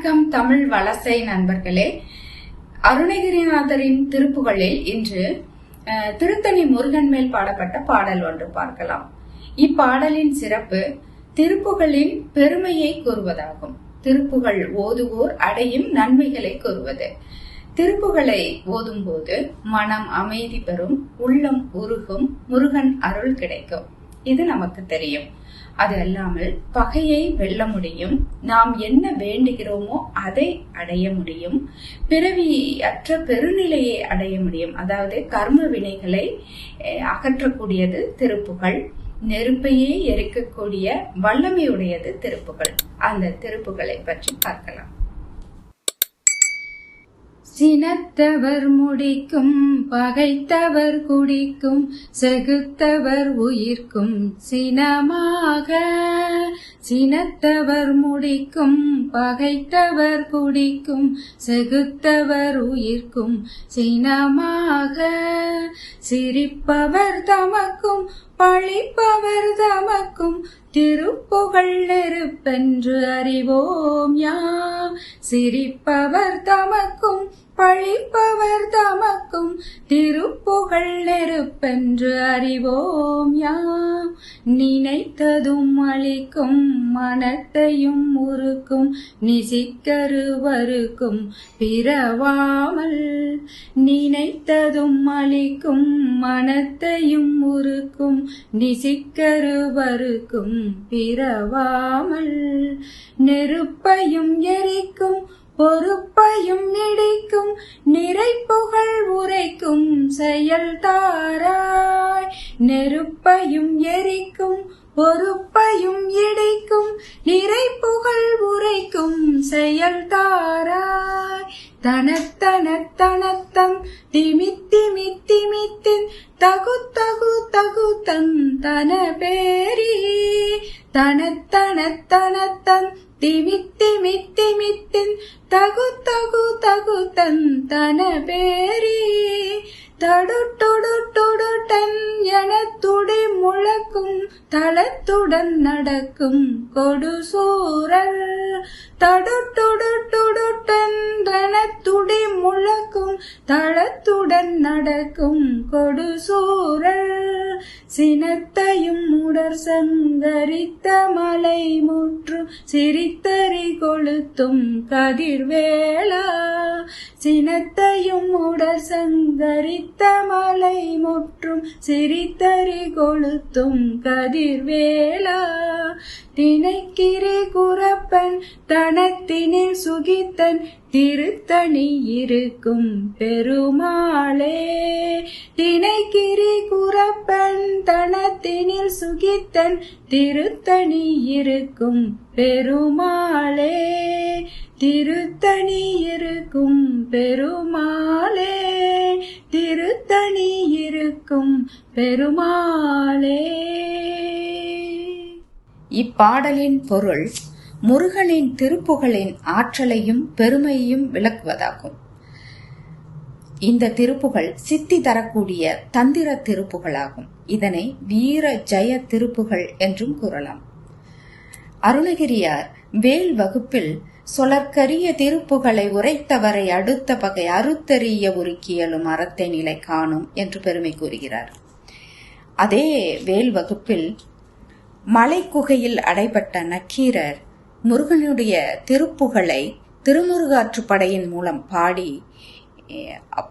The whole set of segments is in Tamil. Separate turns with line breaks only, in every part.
வணக்கம் தமிழ் வலசை நண்பர்களே. அருணகிரிநாதரின் திருப்புகளில் இன்று அஹ், திருத்தணி முருகன் மேல் பாடப்பட்ட பாடல் ஒன்று பார்க்கலாம். இப்பாடலின் சிறப்பு திருப்புகளின் பெருமையை கூறுவதாகும். திருப்புகள் ஓதுவோர் அடையும் நன்மைகளை கூறுவது. திருப்புகளை ஓதும்போது மனம் அமைதி பெறும் உள்ளம் உருகும் முருகன் அருள் கிடைக்கும். இது நமக்கு தெரியும். அது அல்லாமல் பகையை வெல்ல முடியும். நாம் என்ன வேண்டுகிறோமோ அதை அடைய முடியும். பிறவி அற்ற பெருநிலையை அடைய முடியும். அதாவது கர்ம வினைகளை அகற்றக்கூடியது திருப்புகள். நெருப்பையே எரிக்கக்கூடிய வல்லமையுடையது திருப்புகள். அந்த திருப்புகளை பற்றி பார்க்கலாம். சினத்தவர் முடிக்கும் பகைத்தவர் குடிக்கும் செகுத்தவர் உயிர்க்கும் சினமாக சினத்தவர் முடிக்கும் பகைத்தவர் குடிக்கும் செகுத்தவர் உயிர்க்கும் சினமாக சிரிப்பவர் தமக்கும் பழிப்பவர் தமக்கும் திருப்புகழ் நெருப்பென்று அறிவோம் யாம் சிரிப்பவர் தமக்கும் பழிப்பவர் தமக்கும் திருப்புகழ் நெருப்பென்று அறிவோம் யாம். நினைத்ததும் அளிக்கும் மனத்தையும் உருக்கும் நிசிக்கருவருக்கும் பிறவாமல். நினைத்ததும் அளிக்கும் மனத்தையும் உருக்கும் நிசிக்கருவருக்கும் பிறவாமல். நெருப்பையும் எரிக்கும் செயல் தாராய். தனத்தனத்தனத்தம் திமித்திமி திமித்தின் தகு தகு தகு தன் தன பேரி. தனத்தனத்தனத்தன் தனத்தன் திமித்திமி திமித்தின் தகு தகு தகு தன் தன பேரி தடுட்டொடு என துடி முழக்கும் தளத்துடன் நடக்கும் கொடு சூரல். தடுட்டொடு என துடி முழக்கும் தளத்துடன் நடக்கும் கொடு சூரல். சினத்தையும் உடற் சங்கரித்த மலை முற்றும் சிரித்தறி கொளுத்தும் கதிர்வேளா சினத்தையும் உடற் சங்கரித்த மலை முற்றும் சிரித்தறி கொளுத்தும் கதிர்வேளா தினைக்கிரி குரப்பன் தனத்தினில் சுகித்தன் திருத்தணி இருக்கும் பெருமாளே. தினைக்கு தன் திருத்தணி இருக்கும் பெருமாளே. திருத்தணி இருக்கும் பெருமாளே. திருத்தணி இருக்கும் பெருமாளே. இப்பாடலின் பொருள் முருகனின் திருப்புகளின் ஆற்றலையும் பெருமையையும் விளக்குவதாகும். இந்த திருப்புகள் சித்தி தரக்கூடிய தந்திர திருப்புகளாகும். இதனை வீர ஜெய திருப்புகள் என்றும் கூறலாம். அருணகிரியார் வேல் வகுப்பில் சொலற்கரிய திருப்புகளை உரைத்தவரை அடுத்த பகை அறுத்தறிய உருக்கியலும் அறத்தை நிலை காணும் என்று பெருமை கூறுகிறார். அதே வேல் வகுப்பில் மலைக்குகையில் அடைபட்ட நக்கீரர் முருகனுடைய திருப்புகளை திருமுருகாற்றுப்படையின் மூலம் பாடி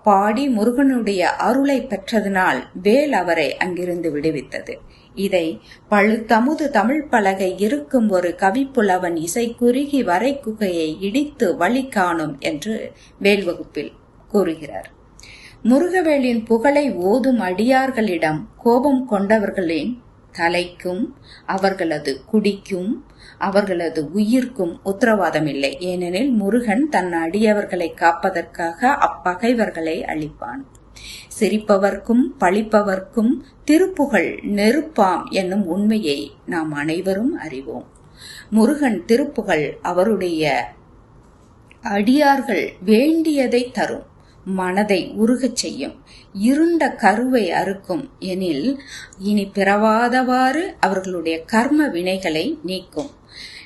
பாடி முருகனுடைய அருளை பெற்றதனால் வேல் அவரை அங்கிருந்து விடுவித்தது. இதை பழுத்தமுது தமிழ் பலகை இருக்கும் ஒரு கவிப்புலவன் இசை குறுகி வரை குகையை இடித்து வழி காணும் என்று வேல் வகுப்பில் கூறுகிறார். முருகவேலின் புகழை ஓதும் அடியார்களிடம் கோபம் கொண்டவர்களின் தலைக்கும் அவர்களது குடிக்கும் அவர்களது உயிர்க்கும் உத்தரவாதம் இல்லை ஏனெனில் முருகன் தன் அடியவர்களை காப்பதற்காக அப்பகைவர்களை அழிப்பான். சிரிப்பவர்க்கும் பழிப்பவர்க்கும் திருப்புகழ் நெருப்பாம் என்னும் உண்மையை நாம் அனைவரும் அறிவோம். முருகன் திருப்புகழ் அவருடைய அடியார்கள் வேண்டியதை தரும். மனதை உருகச் செய்யும். இருண்ட கருவை அறுக்கும் எனில் இனி பிறவாதவாறு அவர்களுடைய கர்ம வினைகளை நீக்கும்.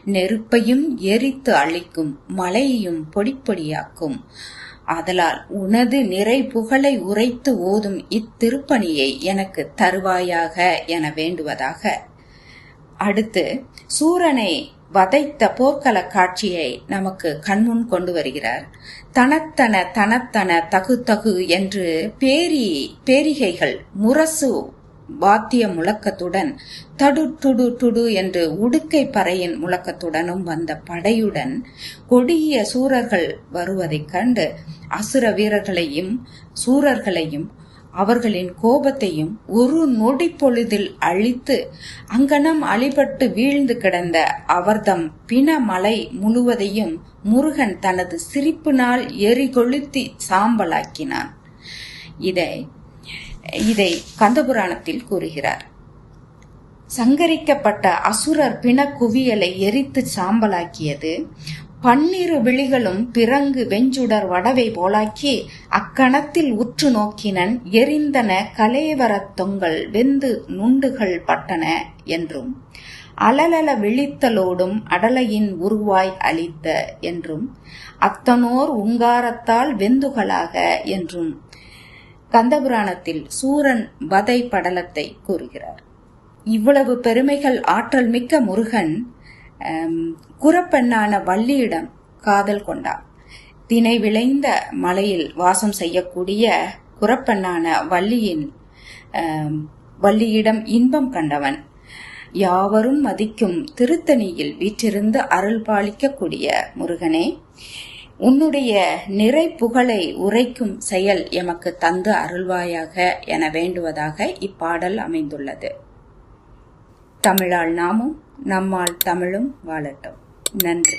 நெருப்பையும் எரித்து அழிக்கும் மலையையும் பொடிப்பொடியாக்கும். அதலால் உனது நிறை புகழை உரைத்து ஓதும் இத்திருப்பணியை எனக்கு தருவாயாக என வேண்டுவதாக. அடுத்து சூரனை வதைத்த போர்க்கள காட்சியை நமக்கு கண்முன் கொண்டு வருகிறார். தனத்தன தனத்தன தகு தகு என்று பேரி பேரிகைகள் முரசு வாத்திய முழக்கத்துடன் தடு துடு துடு என்று உடுக்கை பறையின் முழக்கத்துடனும் வந்த படையுடன் கொடிய சூரர்கள் வருவதைக் கண்டு அசுர வீரர்களையும் சூரர்களையும் அவர்களின் கோபத்தையும் ஒரு நொடி பொழுதில் அழித்து அங்கனம் அழிபட்டு வீழ்ந்து கிடந்த அவர்தம் பிணமலை முழுவதையும் முருகன் தனது சிரிப்பினால் எரிகொளுத்தி சாம்பலாக்கினான். இதை இதை கந்தபுராணத்தில் கூறுகிறார். சங்கரிக்கப்பட்ட அசுரர் பிண குவியலை எரித்து சாம்பலாக்கியது பன்னிரு விழிகளும் பிறங்கு வெஞ்சுடர் வடவை போலாக்கி அக்கணத்தில் உற்று நோக்கினன் எரிந்தன கலேவரத் தொங்கல் வெந்து நுண்டுகள் பட்டன என்றும் அலலல விழித்தலோடும் அடலையின் உருவாய் அளித்த என்றும் அத்தனோர் உங்காரத்தால் வெந்துகளாக என்றும் கந்தபுராணத்தில் சூரன் வதை படலத்தை கூறுகிறார். இவ்வளவு பெருமைகள் ஆற்றல் மிக்க முருகன் குரப்பெண்ணான வள்ளியிடம் காதல் கொண்டான் தினை விளைந்த மலையில் வாசம் செய்யக்கூடிய குரப்பெண்ணான வள்ளியின் வள்ளியிடம் இன்பம் கண்டவன். யாவரும் மதிக்கும் திருத்தணியில் வீற்றிருந்து அருள் பாலிக்கக்கூடிய முருகனே உன்னுடைய நிறை புகழை உரைக்கும் செயல் எமக்கு தந்து அருள்வாயாக என வேண்டுவதாக இப்பாடல் அமைந்துள்ளது. தமிழால் நாமும் நம்மால் தமிழும் வாழட்டும். நன்றி.